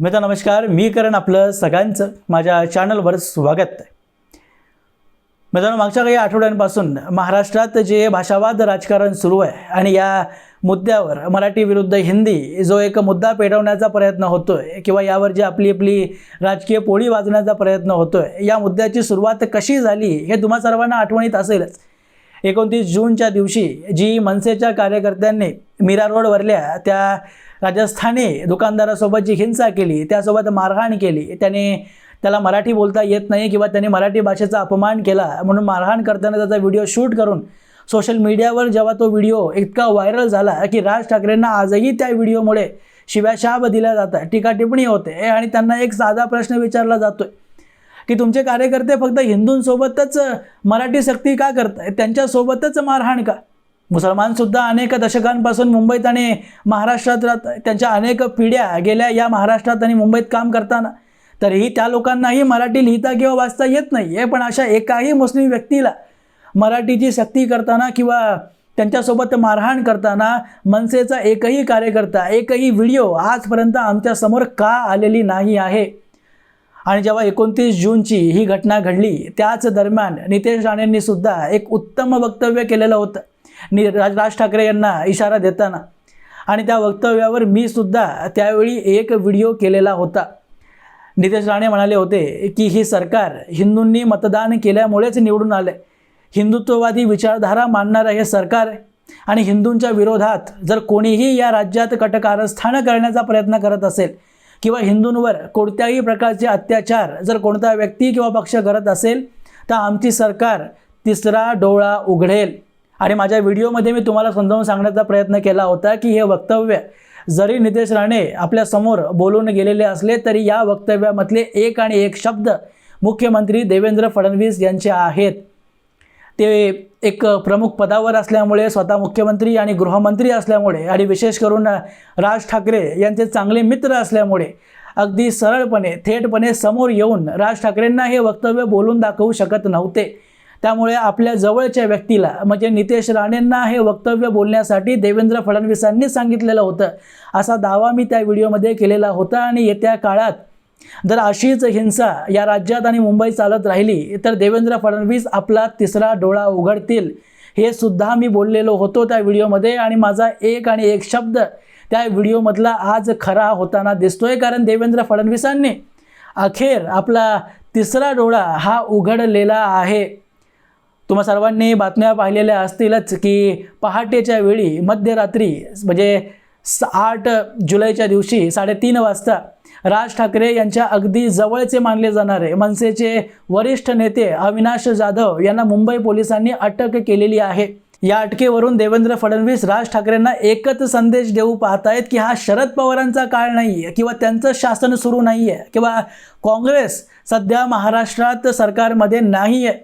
मित्र नमस्कार. मी करण आपलं सगळ्यांचं माझ्या चॅनलवर स्वागत आहे. मित्रांनो मागच्या काही आठवड्यांपासून महाराष्ट्रात जे भाषावाद राजकारण सुरू आहे आणि या मुद्द्यावर मराठी विरुद्ध हिंदी जो एक मुद्दा पेटवण्याचा प्रयत्न होतो आहे किंवा यावर जी आपली आपली राजकीय पोळी वाजण्याचा प्रयत्न होतो आहे या मुद्द्याची सुरुवात कशी झाली हे तुम्हा सर्वांना आठवणीत असेलच. एकोणतीस जूनच्या दिवशी जी मनसेच्या कार्यकर्त्यांनी मीरा रोडवरल्या त्या राजस्थानी दुकानदारासोबत जी हिंसा केली त्यासोबत मारहाण केली. त्याने त्याला मराठी बोलता येत नाही किंवा त्याने मराठी भाषेचा अपमान केला म्हणून मारहाण करताना त्याचा व्हिडिओ शूट करून सोशल मीडियावर जेव्हा तो व्हिडिओ इतका व्हायरल झाला की राज ठाकरेंना आजही त्या व्हिडिओमुळे शिव्याशाप दिल्या जातात. टीका टिप्पणी होते आणि त्यांना एक साधा प्रश्न विचारला जातोय. की तुमचे कार्यकर्ते फक्त हिंदूंसोबतच मराठी सक्ती का करताय? त्यांच्यासोबतच मारहाण का? मुसलमानसुद्धा अनेक दशकांपासून मुंबईत आणि महाराष्ट्रात राहत त्यांच्या अनेक पिढ्या गेल्या या महाराष्ट्रात आणि मुंबईत काम करताना. तरीही त्या लोकांनाही मराठी लिहिता किंवा वाचता येत नाही आहे पण अशा एकाही मुस्लिम व्यक्तीला मराठीची सक्ती करताना किंवा त्यांच्यासोबत मारहाण करताना मनसेचा एकही कार्यकर्ता एकही व्हिडिओ आजपर्यंत आमच्यासमोर का आलेली नाही आहे? आणि जेव्हा एकोणतीस जूनची ही घटना घडली त्याच दरम्यान नितेश राणेंनी सुद्धा एक उत्तम वक्तव्य केलेलं होतं. नि राज ठाकरे यांना इशारा देताना. आणि त्या वक्तव्यावर मी सुद्धा त्यावेळी एक व्हिडिओ केलेला होता. नितेश राणे म्हणाले होते की ही सरकार हिंदूंनी मतदान केल्यामुळेच निवडून आले हिंदुत्ववादी विचारधारा मानणारं हे सरकार आहे. आणि हिंदूंच्या विरोधात जर कोणीही या राज्यात कटकारस्थानं करण्याचा प्रयत्न करत असेल किंवा हिंदूंवर कोणत्याही प्रकारचे अत्याचार जर कोणता व्यक्ती किंवा पक्ष करत असेल तर आमची सरकार तिसरा डोळा उघडेल. आणि माझ्या व्हिडिओमध्ये मी तुम्हाला समजावून सांगण्याचा प्रयत्न केला होता की हे वक्तव्य जरी नितेश राणे आपल्यासमोर बोलून गेलेले असले तरी या वक्तव्यामधले एक आणि एक शब्द मुख्यमंत्री देवेंद्र फडणवीस यांचे आहेत. ते एक प्रमुख पदावर असल्यामुळे स्वतः मुख्यमंत्री आणि गृहमंत्री असल्यामुळे आणि विशेष करून राज ठाकरे यांचे चांगले मित्र असल्यामुळे अगदी सरळपणे थेटपणे समोर येऊन राज ठाकरेंना हे वक्तव्य बोलून दाखवू शकत नव्हते. त्यामुळे आपल्या जवळच्या व्यक्तीला म्हणजे नितेश राणेंना हे वक्तव्य बोलण्यासाठी देवेंद्र फडणवीसांनी सांगितलेलं होतं. असा दावा मी त्या व्हिडिओमध्ये केलेला होता आणि येत्या काळात जर अशीच हिंसा या राज्यात आणि मुंबई चालत राहिली तर देवेंद्र फडणवीस आपला तिसरा डोळा उघडतील. हे सुद्धा मी बोललेलो होतो त्या व्हिडिओमध्ये आणि माझा एक आणि एक शब्द त्या व्हिडिओमधला आज खरा होताना दिसतोय कारण देवेंद्र फडणवीसांनी अखेर आपला तिसरा डोळा हा उघडलेला आहे. तुम्हा सर्वांनी बातम्या पाहिलेल्या असतीलच की पहाटेच्या वेळी मध्यरात्री म्हणजे आठ जुलैच्या दिवशी साडेतीन वाजता राज ठाकरे यांच्या अगदी जवळचे मानले जाणारे मनसेचे वरिष्ठ नेते अविनाश जाधव यांना मुंबई पोलिसांनी अटक केलेली आहे. या अटकेवरून देवेंद्र फडणवीस राज ठाकरेंना एकच संदेश देऊ पाहतायत की हा शरद पवारांचा काळ नाही आहे किंवा त्यांचं शासन सुरू नाही आहे किंवा काँग्रेस सध्या महाराष्ट्रात सरकारमध्ये नाही आहे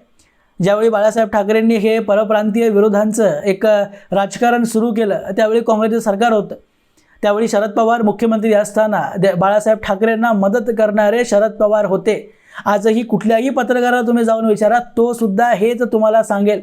ज्यावेळी बाळासाहेब ठाकरेंनी हे परप्रांतीय विरोधांचं एक राजकारण सुरू केलं त्यावेळी काँग्रेसचं सरकार होतं. त्यावेळी शरद पवार मुख्यमंत्री असताना बाळासाहेब ठाकरेंना मदत करणारे शरद पवार होते. आजही कुठल्याही पत्रकाराला तुम्ही जाऊन विचारा तो सुद्धा हेच तुम्हाला सांगेल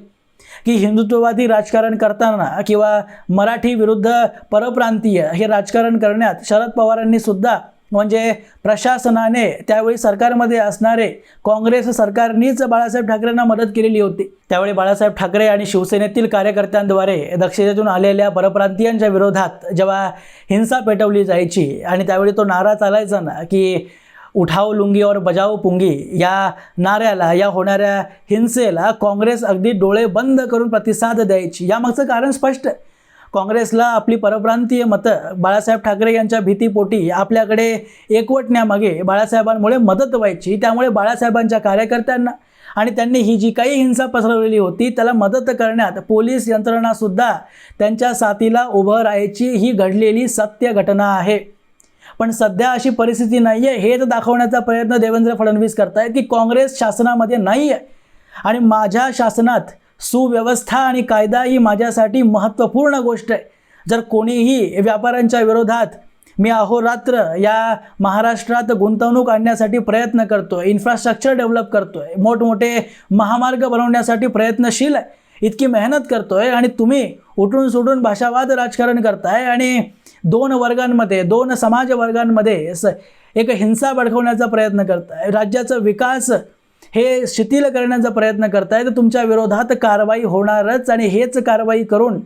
की हिंदुत्ववादी राजकारण करताना किंवा मराठी विरुद्ध परप्रांतीय हे राजकारण करण्यात शरद पवारांनी सुद्धा म्हणजे प्रशासनाने त्यावेळी सरकारमध्ये असणारे काँग्रेस सरकारनीच बाळासाहेब ठाकरेंना मदत केलेली होती. त्यावेळी बाळासाहेब ठाकरे आणि शिवसेनेतील कार्यकर्त्यांद्वारे दक्षिणेतून आलेल्या परप्रांतीयांच्या विरोधात जेव्हा हिंसा पेटवली जायची आणि त्यावेळी तो नारा चालायचा ना की उठाव लुंगी और बजाव पुंगी या नाऱ्याला या होणाऱ्या हिंसेला काँग्रेस अगदी डोळे बंद करून प्रतिसाद द्यायची यामागचं कारण स्पष्ट आहे. काँग्रेसला आपली परप्रांतीय मतं बाळासाहेब ठाकरे यांच्या भीतीपोटी आपल्याकडे एकवटण्यामागे बाळासाहेबांमुळे मदत व्हायची त्यामुळे बाळासाहेबांच्या कार्यकर्त्यांना आणि त्यांनी ही जी काही हिंसा पसरवलेली होती त्याला मदत करण्यात पोलीस यंत्रणासुद्धा त्यांच्या साथीला उभं राहायची ही घडलेली सत्य घटना आहे. पण सध्या अशी परिस्थिती नाही आहे हेच दाखवण्याचा प्रयत्न देवेंद्र फडणवीस करतायत की काँग्रेस शासनामध्ये नाही आहे आणि माझ्या शासनात सुव्यवस्था आणि कायदा ही माझ्यासाठी महत्त्वपूर्ण गोष्ट आहे. जर कोणीही व्यापाऱ्यांच्या विरोधात मी अहोरात्र या महाराष्ट्रात गुंतवणूक आणण्यासाठी प्रयत्न करतो आहे इन्फ्रास्ट्रक्चर डेव्हलप करतो आहे मोठमोठे महामार्ग बनवण्यासाठी प्रयत्नशील आहे इतकी मेहनत करतो आहे आणि तुम्ही उठून सुटून भाषावाद राजकारण करताय आणि दोन वर्गांमध्ये दोन समाज वर्गांमध्ये एक हिंसा भडकवण्याचा प्रयत्न करताय. राज्याचा विकास हे शिथिल करण्याचा प्रयत्न करताय तर तुमच्या विरोधात कारवाई होणारच आणि हेच कारवाई करून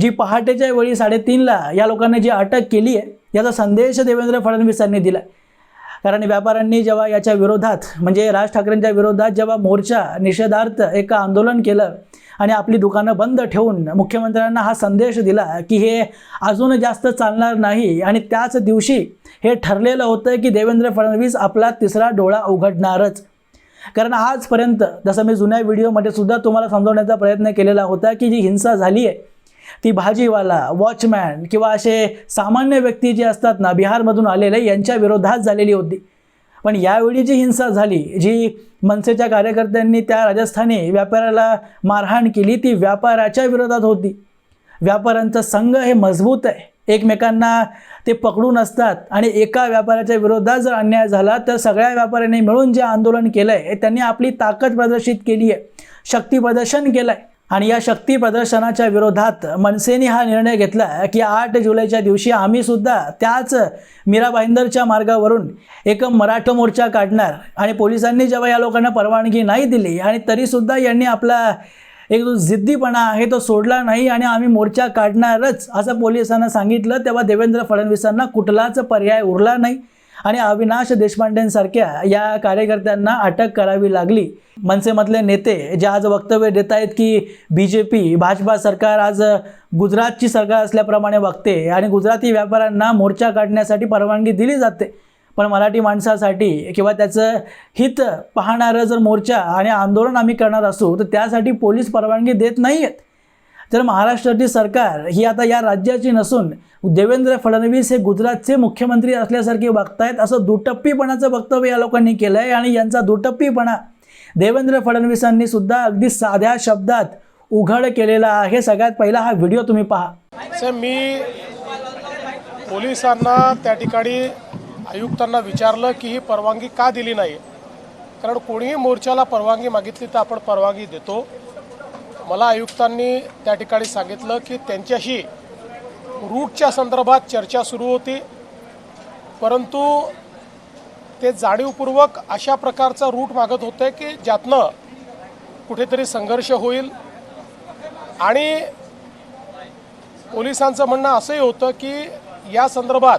जी पहाटेच्या वेळी साडेतीनला या लोकांनी जी अटक केली आहे याचा संदेश देवेंद्र फडणवीसांनी दिला कारण व्यापाऱ्यांनी जेव्हा याच्या विरोधात म्हणजे राज ठाकरेंच्या विरोधात जेव्हा मोर्चा निषेधार्थ एक आंदोलन केलं आणि आपली दुकानं बंद ठेवून मुख्यमंत्र्यांना हा संदेश दिला की हे अजून जास्त चालणार नाही आणि त्याच दिवशी हे ठरलेलं होतं की देवेंद्र फडणवीस आपला तिसरा डोळा उघडणारच. कारण आजपर्यंत जसं मी जुन्या व्हिडिओमध्ये सुद्धा तुम्हाला समजवण्याचा प्रयत्न केलेला होता की जी हिंसा झाली आहे ती भाजीवाला वॉचमॅन किंवा असे सामान्य व्यक्ती जे असतात ना बिहारमधून आलेले यांच्या विरोधात झालेली होती. पण यावेळी जी हिंसा झाली जी मनसेच्या कार्यकर्त्यांनी त्या राजस्थानी व्यापाऱ्याला मारहाण केली ती व्यापाराच्या विरोधात होती. व्यापाऱ्यांचं संघ हे मजबूत आहे. एकमेकांना ते पकडून असतात. आणि एका व्यापाऱ्याच्या विरोधात जर अन्याय झाला तर सगळ्या व्यापाऱ्यांनी मिळून जे आंदोलन केलं आहे त्यांनी आपली ताकद प्रदर्शित केली आहे. शक्ती प्रदर्शन केलं आहे आणि या शक्ती प्रदर्शनाच्या विरोधात मनसेने हा निर्णय घेतला की आठ जुलैच्या दिवशी आम्ही सुद्धा त्याच मीरा भाईंदरच्या मार्गावरून एक मराठा मोर्चा काढणार. आणि पोलिसांनी जेव्हा या लोकांना परवानगी नाही दिली आणि तरीसुद्धा यांनी आपला एक जो जिद्दीपणा आहे तो सोडला नाही आणि आम्ही मोर्चा काढणारच असं पोलिसांना सांगितलं. तेव्हा देवेंद्र फडणवीसांना कुठलाच पर्याय उरला नाही. आणि अविनाश देशपांडेंसारख्या या कार्यकर्त्यांना अटक करावी लागली. मनसेमधले नेते जे आज वक्तव्य देत आहेत की बी जे पी भाजपा सरकार आज गुजरातची सरकार असल्याप्रमाणे वागते आणि गुजराती व्यापाऱ्यांना मोर्चा काढण्यासाठी परवानगी दिली जाते. पण मराठी माणसासाठी किंवा त्याचं हित पाहणारं जर मोर्चा आणि आंदोलन आम्ही करणार असू तर त्यासाठी पोलीस परवानगी देत नाही आहेत तर महाराष्ट्राची सरकार ही आता या राज्याची नसून देवेंद्र फडणवीस हे गुजरातचे मुख्यमंत्री असल्यासारखे वागतायत असं दुटप्पीपणाचं वक्तव्य या लोकांनी केलं आहे आणि यांचा दुटप्पीपणा देवेंद्र फडणवीसांनी सुद्धा अगदी साध्या शब्दात उघड केलेला आहे. सगळ्यात पहिला हा व्हिडिओ तुम्ही पहा. मी पोलिसांना त्या ठिकाणी आयुक्तांना विचारलं की ही परवानगी का दिली नाही? कारण कोणीही मोर्चाला परवानगी मागितली तर आपण परवानगी देतो. मला आयुक्तांनी त्या ठिकाणी सांगितलं की त्यांच्याशी रूटच्या संदर्भात चर्चा सुरू होती. परंतु ते जाणीवपूर्वक अशा प्रकारचा रूट मागत होते की ज्यातनं कुठेतरी संघर्ष होईल. आणि पोलिसांचं म्हणणं असंही होतं की या संदर्भात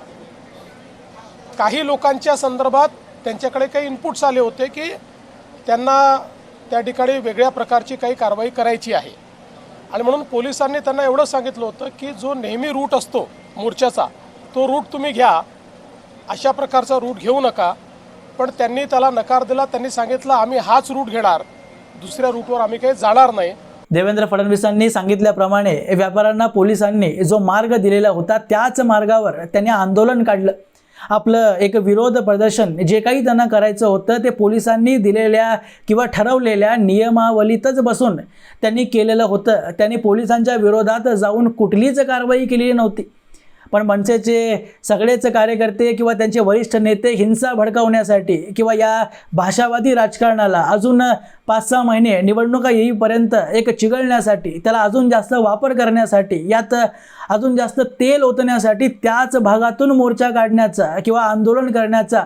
काही लोकांच्या संदर्भात त्यांच्याकडे काही इनपुट्स आले होते की त्यांना त्या ठिकाणी वेगळ्या प्रकारची काही कारवाई करायची आहे. आणि म्हणून पोलिसांनी त्यांना एवढं सांगितलं होतं की जो नेहमी रूट असतो मोर्चाचा तो रूट तुम्ही घ्या. अशा प्रकारचा रूट घेऊ नका. पण त्यांनी त्याला नकार दिला त्यांनी सांगितलं आम्ही हाच रूट घेणार. दुसऱ्या रूटवर आम्ही काही जाणार नाही. देवेंद्र फडणवीसांनी सांगितल्याप्रमाणे व्यापाऱ्यांना पोलिसांनी जो मार्ग दिलेला होता त्याच मार्गावर त्यांनी आंदोलन काढलं. आपलं एक विरोध प्रदर्शन जे काही त्यांना करायचं होतं ते पोलिसांनी दिलेल्या किंवा ठरवलेल्या नियमावलीतच बसून त्यांनी केलेलं होतं. त्यांनी पोलिसांच्या विरोधात जाऊन कुठलीच कारवाई केलेली नव्हती. पण मनसेचे सगळेच कार्यकर्ते किंवा त्यांचे वरिष्ठ नेते हिंसा भडकावण्यासाठी किंवा या भाषावादी राजकारणाला अजून पाच सहा महिने निवडणुका येईपर्यंत एक चिघळण्यासाठी त्याला अजून जास्त वापर करण्यासाठी यात अजून जास्त तेल ओतण्यासाठी त्याच भागातून मोर्चा काढण्याचा किंवा आंदोलन करण्याचा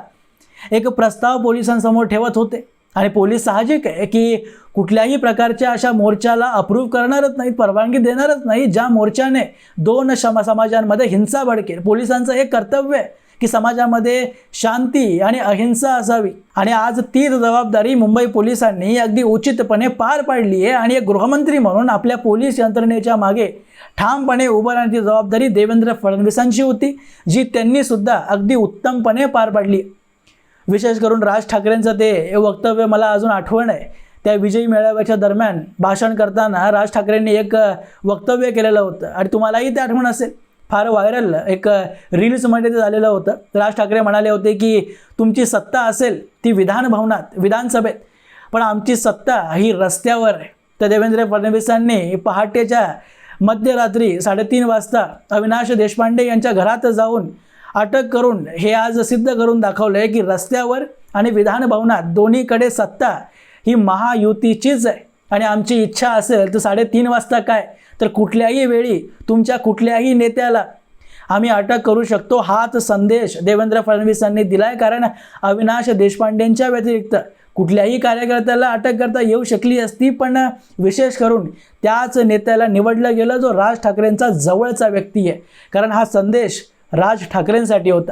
एक प्रस्ताव पोलिसांसमोर ठेवत होते. आणि पोलीस साहजिक आहे की कुठल्याही प्रकारच्या अशा मोर्चाला अप्रूव्ह करणारच नाहीत परवानगी देणारच नाही ज्या मोर्चाने दोन शम समाजांमध्ये हिंसा भडकेल. पोलिसांचं हे कर्तव्य आहे की समाजामध्ये शांती आणि अहिंसा असावी. आणि आज तीच जबाबदारी मुंबई पोलिसांनी अगदी उचितपणे पार पाडली आहे आणि एक गृहमंत्री म्हणून आपल्या पोलीस यंत्रणेच्या मागे ठामपणे उभं राहण्याची जबाबदारी देवेंद्र फडणवीसांची होती जी त्यांनी सुद्धा अगदी उत्तमपणे पार पाडली. विशेष करून राज ठाकरेंचं ते वक्तव्य मला अजून आठवण आहे. त्या विजयी मेळाव्याच्या दरम्यान भाषण करताना राज ठाकरेंनी एक वक्तव्य केलेलं होतं. आणि तुम्हालाही ते आठवण असेल. फार व्हायरल एक रील्समध्ये ते झालेलं होतं. राज ठाकरे म्हणाले होते की तुमची सत्ता असेल ती विधान भवनात विधानसभेत. पण आमची सत्ता ही रस्त्यावर आहे. तर देवेंद्र फडणवीसांनी पहाटेच्या मध्यरात्री साडेतीन वाजता अविनाश देशपांडे यांच्या घरात जाऊन अटक करून हे आज सिद्ध करून दाखवलं आहे की रस्त्यावर आणि विधान भवनात दोन्हीकडे सत्ता ही महायुतीचीच आहे. आणि आमची इच्छा असेल तर साडेतीन वाजता काय? तर कुठल्याही वेळी तुमच्या कुठल्याही नेत्याला आम्ही अटक करू शकतो. हाच संदेश देवेंद्र फडणवीसांनी दिला दिलाय. कारण अविनाश देशपांडेंच्या व्यतिरिक्त कुठल्याही कार्यकर्त्याला अटक करता येऊ शकली असती. पण विशेष करून त्याच नेत्याला निवडलं गेलं जो राज ठाकरेंचा जवळचा व्यक्ती आहे. कारण हा संदेश राज ठाकरेंसाठी होता.